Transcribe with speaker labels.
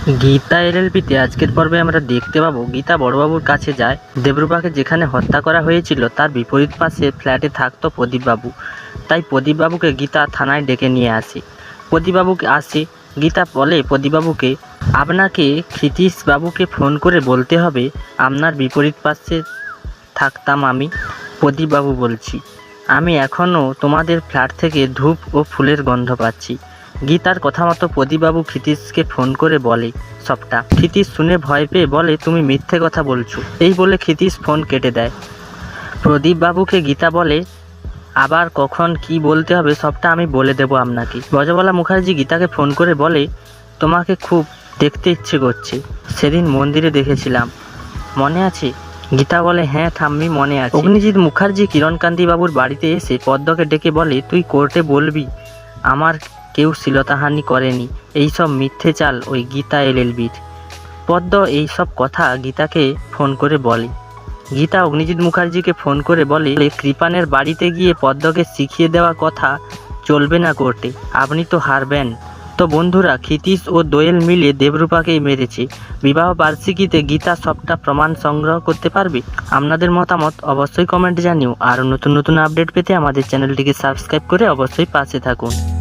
Speaker 1: গীতা এলএলপিতে আজকের পর্বে আমরা দেখতে পাবো গীতা বড়বাবুর কাছে যায়। দেবরূপাকে যেখানে হত্যা করা হয়েছিল, তার বিপরীত পাশে ফ্ল্যাটে থাকতো প্রদীপবাবু। তাই প্রদীপবাবুকে গীতা থানায় ডেকে নিয়ে আসে। প্রদীপবাবুকে আসে, গীতা বলে, প্রদীপবাবুকে, আপনাকে বাবুকে ফোন করে বলতে হবে, আপনার বিপরীত পাশে থাকতাম আমি। প্রদীপবাবু বলছি, আমি এখনও তোমাদের ফ্ল্যাট থেকে ধূপ ও ফুলের গন্ধ পাচ্ছি। গীতার কথা মতো প্রদীপবাবু ক্ষিতীশকে ফোন করে বলে, সবটা। ক্ষিতীশ শুনে ভয় পেয়ে বলে, তুমি মিথ্যে কথা বলছো। এই বলে ক্ষিতীশ ফোন কেটে দেয়। প্রদীপবাবুকে গীতা বলে, আবার কখন কি বলতে হবে সবটা আমি বলে দেবো আপনাকে। ব্রজবালা মুখার্জি গীতাকে ফোন করে বলে, তোমাকে খুব দেখতে ইচ্ছে করছে। সেদিন মন্দিরে দেখেছিলাম। মনে আছে? গীতা বলে হ্যাঁ ঠাম্মি, মনে আছে। অগ্নিজিৎ মুখার্জি কিরণকান্তি বাবুর বাড়িতে এসে পদ্মকে ডেকে বলে, তুই কোর্টে বলবি? আমার কেউ শ্লীলতাহানি করেনি। এইসব মিথ্যে চাল ওই গীতা এলএলবির পদ্ম এইসব কথা গীতাকে ফোন করে বলে। গীতা অগ্নিজিৎ মুখার্জিকে ফোন করে বলে, কৃপানের বাড়িতে গিয়ে পদ্মকে শিখিয়ে দেওয়া কথা চলবে না কোর্টে। আপনি তো হারবেন। তো বন্ধুরা, ক্ষিতীশ ও দোয়েল মিলে দেবরূপাকেই মেরেছে। বিবাহ বার্ষিকীতে গীতা সবটা প্রমাণ সংগ্রহ করতে পারবে? আপনাদের মতামত অবশ্যই কমেন্টে জানিও। আর নতুন নতুন আপডেট পেতে আমাদের চ্যানেলটিকে সাবস্ক্রাইব করে অবশ্যই পাশে থাকুন।